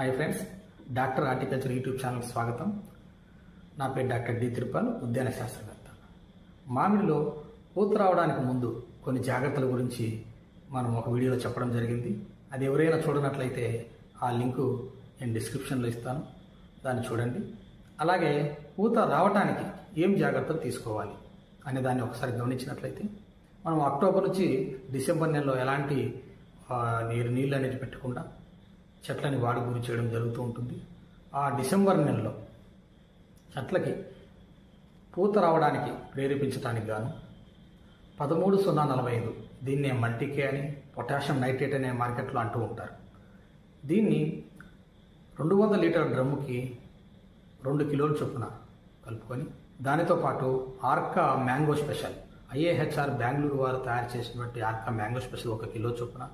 Hi friends doctor horticulture YouTube ఛానల్కి స్వాగతం. నా పేరు డాక్టర్ డి తిరుపాల్ ఉద్యాన శాస్త్రవేత్త. మామిడిలో పూత రావడానికి ముందు కొన్ని జాగ్రత్తల గురించి మనం ఒక వీడియోలో చెప్పడం జరిగింది. అది ఎవరైనా చూడనట్లయితే ఆ లింకు నేను డిస్క్రిప్షన్లో ఇస్తాను. దాన్ని చూడండి. అలాగే పూత రావడానికి ఏం జాగ్రత్తలు తీసుకోవాలి అనే దాన్ని ఒకసారి గమనించినట్లయితే మనం అక్టోబర్ నుంచి డిసెంబర్ నెలలో ఎలాంటి నీరు నీళ్ళు అనేది పెట్టకుండా చెట్లని వాడి గురి చేయడం జరుగుతూ ఉంటుంది. ఆ డిసెంబర్ నెలలో చెట్లకి పూత రావడానికి ప్రేరేపించడానికి గాను పదమూడు సున్నా నలభై ఐదు దీన్నే మల్టీకే అని పొటాషియం నైట్రేట్ అనే మార్కెట్లో అంటూ ఉంటారు. దీన్ని రెండు వందల లీటర్ డ్రమ్ముకి రెండు కిలోలు చొప్పున కలుపుకొని దానితో పాటు Arka mango special IAHR Bengaluru వారు తయారు చేసినటువంటి ఆర్కా మ్యాంగో స్పెషల్ ఒక కిలో చొప్పున.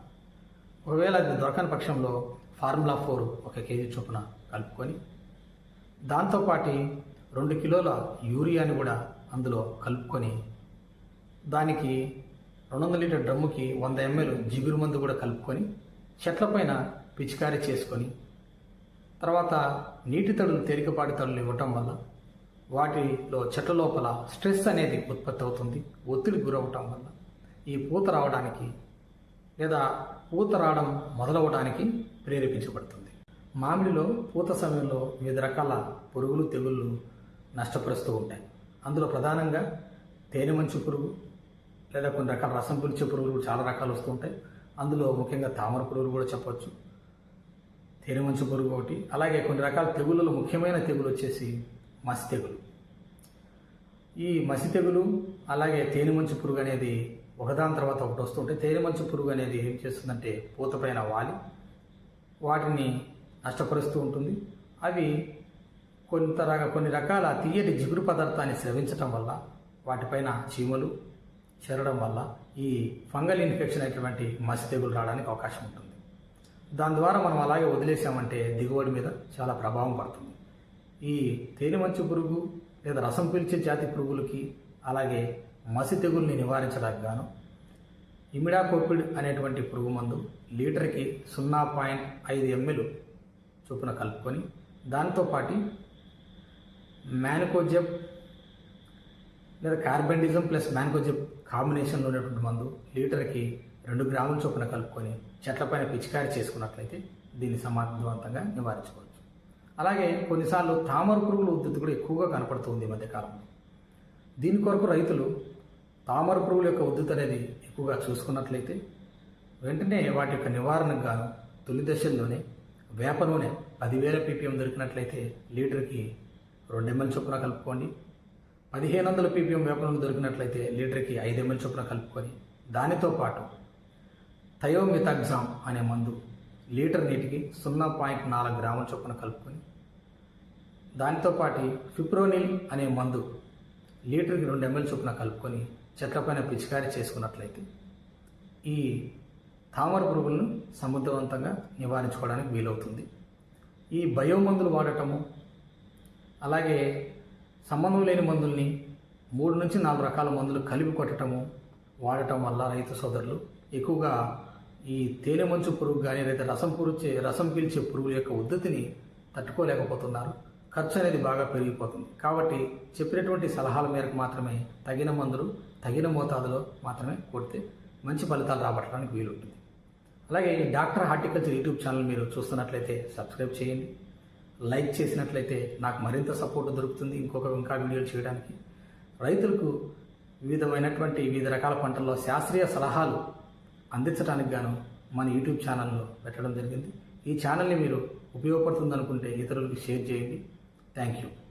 ఒకవేళ అది దొరకని పక్షంలో ఫార్ములా ఫోర్ ఒక కేజీ చొప్పున కలుపుకొని దాంతోపాటు రెండు కిలోల యూరియాని కూడా అందులో కలుపుకొని దానికి రెండు వందల లీటర్ డ్రమ్ముకి వంద ఎంఎల్ జిగురు మందు కూడా కలుపుకొని చెట్లపైన పిచికారీ చేసుకొని తర్వాత నీటి తడులు తేలికపాటి తడులు ఇవ్వటం వల్ల వాటిలో చెట్ల లోపల స్ట్రెస్ అనేది ఉత్పత్తి అవుతుంది ఒత్తిడి గురవటం వల్ల. ఈ పూత రావడానికి లేదా పూత రావడం మొదలవడానికి ప్రేరేపించబడుతుంది. మామిడిలో పూత సమయంలో వివిధ రకాల పురుగులు తెగుళ్ళు నష్టపరుస్తూ ఉంటాయి. అందులో ప్రధానంగా తేనె మంచు పురుగు లేదా కొన్ని రకాల రసం పిలిచే పురుగులు చాలా రకాలు వస్తూ ఉంటాయి. అందులో ముఖ్యంగా తామర పురుగులు కూడా చెప్పవచ్చు. తేనె మంచు పురుగు ఒకటి. అలాగే కొన్ని రకాల తెగుళ్ళలో ముఖ్యమైన తెగులు వచ్చేసి మసి తెగులు. ఈ మసి తెగులు అలాగే తేనె మంచు పురుగు అనేది ఒకదాని తర్వాత ఒకటి వస్తుంటే తేనె మంచు పురుగు అనేది ఏం చేస్తుందంటే పూత పైన వాలి. వాటిని నష్టపరుస్తూ ఉంటుంది. అవి కొంత రక- కొన్ని రకాల తీయటి జిగురు పదార్థాన్ని స్రవించటం వల్ల వాటిపైన చీమలు చేరడం వల్ల ఈ ఫంగల్ ఇన్ఫెక్షన్ అయినటువంటి మసి తెగులు రావడానికి అవకాశం ఉంటుంది. దాని ద్వారా మనం అలాగే వదిలేసామంటే దిగుబడి మీద చాలా ప్రభావం పడుతుంది. ఈ తేనె మంచు పురుగు లేదా రసం పీల్చే జాతి పురుగులకి అలాగే మసి తెగుల్ని నివారించడానికి గాను ఇమిడాకోపిడ్ అనేటువంటి పురుగు మందు లీటర్కి సున్నా పాయింట్ ఐదు ఎంఎల్ చొప్పున కలుపుకొని దాంతోపాటు మ్యానుకోజెబ్ లేదా కార్బెండిజం ప్లస్ మ్యాన్కోజెబ్ కాంబినేషన్లో ఉన్నటువంటి మందు లీటర్కి రెండు గ్రాముల చొప్పున కలుపుకొని చెట్లపైన పిచికారి చేసుకున్నట్లయితే దీన్ని సమర్థవంతంగా నివారించుకోవచ్చు. అలాగే కొన్నిసార్లు తామర పురుగుల ఉద్ధృతి కూడా ఎక్కువగా కనపడుతుంది ఈ మధ్యకాలంలో. దీని కొరకు రైతులు తామర పురుగుల యొక్క ఉద్ధృతి అనేది ఎక్కువగా చూసుకున్నట్లయితే వెంటనే వాటి యొక్క నివారణకు గాను తొలి దశల్లోనే వేప నూనె పదివేల పీపీఎం దొరికినట్లయితే లీటర్కి రెండు ఎంఎల్ చొప్పున కలుపుకోండి. పదిహేను వందల పీపీఎం వేప నూనె దొరికినట్లయితే లీటర్కి ఐదు ఎంఎల్ చొప్పున కలుపుకొని దానితో పాటు థయోమితాగ్జామ్ అనే మందు లీటర్ నీటికి సున్నా పాయింట్ నాలుగు గ్రాముల చొప్పున కలుపుకొని దానితో పాటు ఫిప్రోనిల్ అనే మందు లీటర్కి రెండు ఎంఎల్ చొప్పున కలుపుకొని చెట్లపైన పిచికారీ చేసుకున్నట్లయితే ఈ తామర పురుగులను సమర్థవంతంగా నివారించుకోవడానికి వీలవుతుంది. ఈ బయో మందులు వాడటము అలాగే సంబంధం లేని మందుల్ని మూడు నుంచి నాలుగు రకాల మందులు కలిపి కొట్టడము వాడటం వల్ల రైతు సోదరులు ఎక్కువగా ఈ తేనె మంచు పురుగు కానీ లేదా రసం పురుచే రసం పీల్చే పురుగుల యొక్క ఉద్ధతిని తట్టుకోలేకపోతున్నారు. ఖర్చు అనేది బాగా పెరిగిపోతుంది. కాబట్టి చెప్పినటువంటి సలహాల మేరకు మాత్రమే తగిన మందులు తగిన మోతాదులో మాత్రమే కొడితే మంచి ఫలితాలు రాబట్టడానికి వీలుంటుంది. అలాగే ఈ డాక్టర్ హార్టికల్చర్ యూట్యూబ్ ఛానల్ మీరు చూస్తున్నట్లయితే సబ్స్క్రైబ్ చేయండి. లైక్ చేసినట్లయితే నాకు మరింత సపోర్ట్ దొరుకుతుంది ఇంకొక ఇంకా వీడియోలు చేయడానికి. రైతులకు వివిధమైనటువంటి వివిధ రకాల పంటల్లో శాస్త్రీయ సలహాలు అందించడానికి గాను మన యూట్యూబ్ ఛానల్లో పెట్టడం జరిగింది. ఈ ఛానల్ని మీరు ఉపయోగపడుతుంది అనుకుంటే ఇతరులకు షేర్ చేయండి. Thank you.